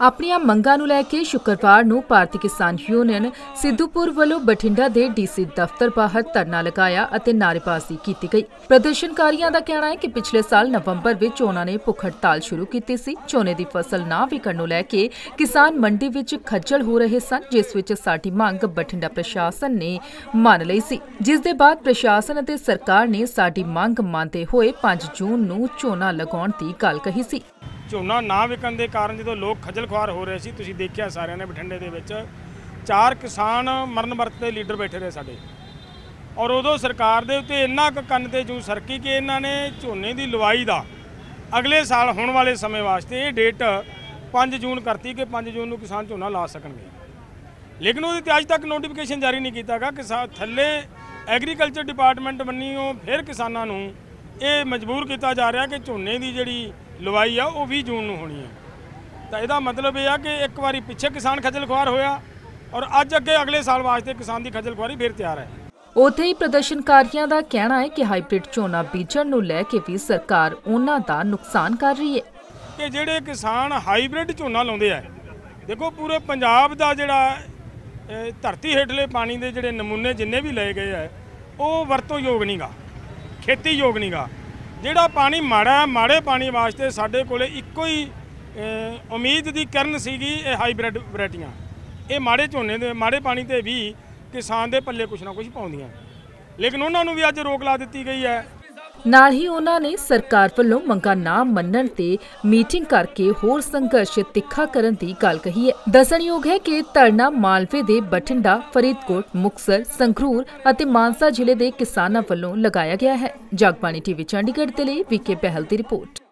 ਆਪਣੀਆਂ ਮੰਗਾਂ ਨੂੰ ਲੈ ਕੇ ਸ਼ੁੱਕਰਵਾਰ ਨੂੰ ਭਾਰਤੀ ਕਿਸਾਨ ਯੂਨੀਅਨ ਸਿੱਧੂਪੁਰ ਵੱਲੋਂ ਬਠਿੰਡਾ ਦੇ ਡੀਸੀ ਦਫ਼ਤਰ ਬਾਹਰ ਧਰਨਾ ਲਗਾਇਆ ਅਤੇ ਨਾਅਰੇਬਾਜ਼ੀ ਕੀਤੀ ਗਈ। ਪ੍ਰਦਰਸ਼ਨਕਾਰੀਆਂ ਦਾ ਕਹਿਣਾ ਹੈ ਕਿ ਪਿਛਲੇ ਸਾਲ ਨਵੰਬਰ ਵਿੱਚ ਉਹਨਾਂ ਨੇ ਭੁੱਖ ਹੜਤਾਲ ਸ਼ੁਰੂ ਕੀਤੀ ਸੀ। ਝੋਨੇ ਦੀ ਫਸਲ ਨਾ ਵਿਕਣ ਨੂੰ ਲੈ ਕੇ ਕਿਸਾਨ ਮੰਡੀ ਵਿੱਚ ਖੱਜਲ ਹੋ ਰਹੇ ਸਨ, ਜਿਸ ਵਿੱਚ ਸਾਡੀ ਮੰਗ ਬਠਿੰਡਾ ਪ੍ਰਸ਼ਾਸਨ ਨੇ ਮੰਨ ਲਈ ਸੀ। ਜਿਸ ਦੇ ਬਾਅਦ ਪ੍ਰਸ਼ਾਸਨ ਅਤੇ ਸਰਕਾਰ ਨੇ ਸਾਡੀ ਮੰਗ ਮੰਨਦੇ ਹੋਏ 5 ਜੂਨ ਨੂੰ ਝੋਨਾ ਲਗਾਉਣ ਦੀ ਗੱਲ ਕਹੀ ਸੀ। ਝੋਨਾ ਨਾ ਵਿਕਣ ਦੇ ਕਾਰਨ ਜਦੋਂ ਲੋਕ ਖੱਜਲ ਖੁਆਰ ਹੋ ਰਹੇ ਸੀ, ਤੁਸੀਂ ਦੇਖਿਆ ਸਾਰਿਆਂ ਨੇ ਬਠਿੰਡੇ ਦੇ ਵਿੱਚ ਚਾਰ ਕਿਸਾਨ ਮਰਨ ਵਰਤ ਦੇ ਲੀਡਰ ਬੈਠੇ ਰਹੇ ਸਾਡੇ। ਔਰ ਉਦੋਂ ਸਰਕਾਰ ਦੇ ਉੱਤੇ ਇੰਨਾ ਕੁ ਕੰਨ ਤੇ ਜੂ ਸਰਕੀ ਕਿ ਇਹਨਾਂ ਨੇ ਝੋਨੇ ਦੀ ਲਵਾਈ ਦਾ ਅਗਲੇ ਸਾਲ ਹੋਣ ਵਾਲੇ ਸਮੇਂ ਵਾਸਤੇ ਇਹ ਡੇਟ 5 ਜੂਨ ਕਰਤੀ ਕਿ 5 ਜੂਨ ਨੂੰ ਕਿਸਾਨ ਝੋਨਾ ਲਾ ਸਕਣਗੇ। ਲੇਕਿਨ ਉਹਦੇ ਤੇ ਅੱਜ ਤੱਕ ਨੋਟੀਫਿਕੇਸ਼ਨ ਜਾਰੀ ਨਹੀਂ ਕੀਤਾਗਾ ਕਿ ਸਾ- ਥੱਲੇ ਐਗਰੀਕਲਚਰ ਡਿਪਾਰਟਮੈਂਟ ਬੰਨੀਓ, ਫਿਰ ਕਿਸਾਨਾਂ ਨੂੰ ਇਹ ਮਜਬੂਰ ਕੀਤਾ ਜਾ ਰਿਹਾ ਕਿ ਝੋਨੇ ਦੀ ਜਿਹੜੀ ਲਵਾਈ ਆ ਉਹ 20 ਜੂਨ ਨੂੰ ਹੋਣੀ ਹੈ ਤਾਂ ਇਹਦਾ ਮਤਲਬ ਇਹ ਆ ਕਿ ਇੱਕ ਵਾਰੀ ਪਿੱਛੇ ਕਿਸਾਨ ਖੱਜਲ ਖੁਆਰ ਹੋਇਆ ਔਰ ਅੱਜ ਅੱਗੇ ਅਗਲੇ ਸਾਲ ਵਾਸਤੇ ਕਿਸਾਨ ਦੀ ਖੱਜਲ ਖੁਆਰੀ ਫਿਰ ਤਿਆਰ ਹੈ। ਉੱਥੇ ਹੀ ਪ੍ਰਦਰਸ਼ਨਕਾਰੀਆਂ ਦਾ ਕਹਿਣਾ ਹੈ ਕਿ ਹਾਈਬ੍ਰਿਡ ਝੋਨਾ ਬੀਜਣ ਨੂੰ ਲੈ ਕੇ ਵੀ ਸਰਕਾਰ ਉਹਨਾਂ ਦਾ ਨੁਕਸਾਨ ਕਰ ਰਹੀ ਹੈ। ਕਿ ਜਿਹੜੇ ਕਿਸਾਨ ਹਾਈਬ੍ਰਿਡ ਝੋਨਾ ਲਾਉਂਦੇ ਆ ਦੇਖੋ ਪੂਰੇ ਪੰਜਾਬ ਦਾ ਜਿਹੜਾ ਧਰਤੀ ਹੇਠਲੇ ਪਾਣੀ ਦੇ ਜਿਹੜੇ ਨਮੂਨੇ ਜਿੰਨੇ ਵੀ ਲਏ ਗਏ ਆ ਉਹ ਵਰਤੋਂ ਯੋਗ ਨਹੀਂਗਾ ਖੇਤੀ ਯੋਗ ਨਹੀਂਗਾ ਜਿਹੜਾ ਪਾਣੀ ਮਾੜਾ ਹੈ, ਮਾੜੇ ਪਾਣੀ ਵਾਸਤੇ ਸਾਡੇ ਕੋਲੇ ਇੱਕੋ ਹੀ ਉਮੀਦ ਦੀ ਕਿਰਨ ਸੀਗੀ ਇਹ ਹਾਈਬ੍ਰਿਡ ਵੈਰਾਈਟੀਆਂ। ਇਹ ਮਾੜੇ ਝੋਨੇ ਦੇ, ਮਾੜੇ ਪਾਣੀ ਤੇ ਵੀ ਕਿਸਾਨ ਦੇ ਪੱਲੇ ਕੁਛ ਨਾ ਕੁਛ ਪਾਉਂਦੀਆਂ। ਲੇਕਿਨ ਉਹਨਾਂ ਨੂੰ ਵੀ ਅੱਜ ਰੋਕ ਲਾ ਦਿੱਤੀ ਗਈ ਹੈ। ਨਾਲ ਹੀ ਉਹਨਾਂ ਨੇ ਸਰਕਾਰ ਵੱਲੋਂ ਮੰਗਾਂ ਨਾ ਮੰਨਣ ਤੇ ਮੀਟਿੰਗ ਕਰਕੇ ਹੋਰ ਸੰਘਰਸ਼ ਤਿੱਖਾ ਕਰਨ ਦੀ ਗੱਲ ਕਹੀ ਹੈ। ਦੱਸਣਯੋਗ ਹੈ ਕਿ ਧਰਨਾ ਮਾਲਵੇ ਦੇ ਬਠਿੰਡਾ, ਫਰੀਦਕੋਟ, ਮੁਕਸਰ, ਸੰਗਰੂਰ ਅਤੇ ਮਾਨਸਾ ਜ਼ਿਲ੍ਹੇ ਦੇ ਕਿਸਾਨਾਂ ਵੱਲੋਂ ਲਗਾਇਆ ਗਿਆ ਹੈ। ਜਗਬਾਣੀ ਟੀਵੀ ਚੰਡੀਗੜ੍ਹ ਦੇ ਲਈ ਵਿਕੇ ਪਹਿਲ ਦੀ ਰਿਪੋਰਟ।